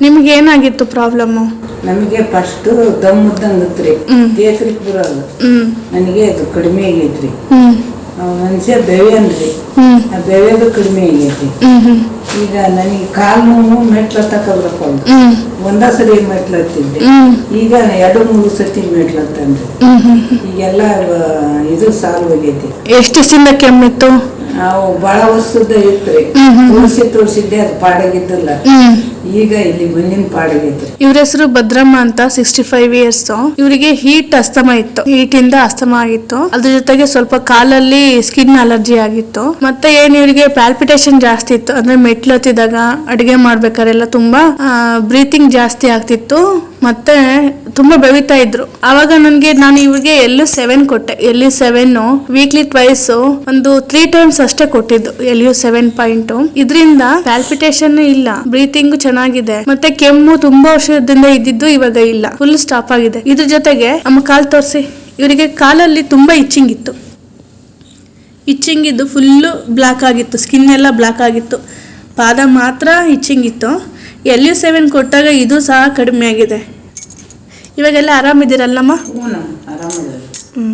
ನಿಮ್ಗೆ ಏನಾಗಿತ್ತು ಪ್ರಾಬ್ಲಮ್ ನಮಗೆ ಫಸ್ಟ್ ದಮ್ ಇದ್ದಂಗತ್ರಿ ಕೇಸರಿಕ್ ಬರೋದು. ನನಗೆ ಅದು ಕಡಿಮೆ ಆಗೈತ್ರಿ. ಮನುಷ್ಯ ಬೆವೆಯನ್ರಿ. ಹ್ಮ್. ಆ ಬೆವೆದು ಕಡಿಮೆ ಆಗೈತಿ ಈಗ ನನಗೆ ಕಾಲು ನೋವು ಮೆಟ್ಲ ತಕ ಬರ್ಕೊಂಡು ಒಂದ ಸರಿ ಮೆಟ್ಲ ಹತ್ತಿದ್ದೆ. ಈಗ ಎರಡು ಮೂರು ಸತಿ ಮೆಟ್ಲ ಹ್ಮ್ ಈಗೆಲ್ಲ ಇದು ಸಾಲ್ವ್ ಆಗೈತಿ ಎಷ್ಟು ದಿವಸದಿಂದ ಕೆಮ್ಮಿತ್ತು? ನಾವು ಬಹಳ ವರ್ಷದ ಇತ್ರಿ. ತುಳಸಿ ತುಳಸಿದ್ದೆ ಅದು ಪಾಡಾಗಿದ್ದಿಲ್ಲ. ಈಗ ಇಲ್ಲಿ ಇವ್ರ ಹೆಸರು ಭದ್ರಮ್ಮ ಅಂತ ಸಿಕ್ಸ್ಟಿ ಫೈವ್ ಇಯರ್ಸ್ ಇವರಿಗೆ ಹೀಟ್ ಅಸ್ತಮ ಇತ್ತು. ಹೀಟ್ ಇಂದ ಅಸ್ತಮ ಆಗಿತ್ತು. ಅದ್ರ ಜೊತೆಗೆ ಸ್ವಲ್ಪ ಕಾಲಲ್ಲಿ ಸ್ಕಿನ್ ಅಲರ್ಜಿ ಆಗಿತ್ತು. ಮತ್ತೆ ಏನ್ ಇವರಿಗೆ ಪ್ಯಾಲ್ಪಿಟೇಷನ್ ಜಾಸ್ತಿ ಇತ್ತು. ಅಂದ್ರೆ ಮೆಟ್ಲು ಹತ್ತಿದಾಗ ಅಡಿಗೆ ಮಾಡ್ಬೇಕಾರೆಲ್ಲ ತುಂಬಾ ಬ್ರೀತಿಂಗ್ ಜಾಸ್ತಿ ಆಗ್ತಿತ್ತು. ಮತ್ತೆ ತುಂಬಾ ಬೆವಿತಾ ಇದ್ರು. ಅವಾಗ ನನಗೆ ನಾನು ಇವ್ರಿಗೆ ಎಲ್ಲು ಸೆವೆನ್ ಕೊಟ್ಟೆ. L U seven weekly twice ಒಂದು ತ್ರೀ ಟೈಮ್ಸ್ ಅಷ್ಟೇ ಕೊಟ್ಟಿದ್ದು. ಎಲ್ ಯು ಸೆವೆನ್ ಪಾಯಿಂಟ್ ಇದರಿಂದ ಪ್ಯಾಲ್ಪಿಟೇಷನ್ ಇಲ್ಲ. ಬ್ರೀತಿಂಗ್ ಚೆನ್ನಾಗಿದೆ. ಮತ್ತೆ ಕೆಮ್ಮು ತುಂಬಾ ವರ್ಷದಿಂದ ಇದ್ದಿದ್ದು ಇವಾಗ ಇಲ್ಲ. ಫುಲ್ ಸ್ಟಾಪ್ ಆಗಿದೆ. ಇದ್ರ ಜೊತೆಗೆ ನಮ್ಮ ಕಾಲ್ ತೋರಿಸಿ. ಇವರಿಗೆ ಕಾಲಲ್ಲಿ ತುಂಬಾ ಇಚ್ಚಿಂಗ್ ಇತ್ತು. ಇಚ್ಚಿಂಗ್ ಇದ್ದು ಫುಲ್ಲು ಬ್ಲ್ಯಾಕ್ ಆಗಿತ್ತು. ಸ್ಕಿನ್ ಎಲ್ಲ ಬ್ಲ್ಯಾಕ್ ಆಗಿತ್ತು. ಪಾದ ಮಾತ್ರ ಇಚ್ಚಿಂಗ್ ಇತ್ತು. ಎಲ್ ಯು ಸೆವೆನ್ ಕೊಟ್ಟಾಗ ಇದು ಸಹ ಕಡಿಮೆ ಆಗಿದೆ ಇವಾಗೆಲ್ಲ ಆರಾಮಿದ್ದೀರಲ್ಲಮ್ಮ? ಹ್ಞೂ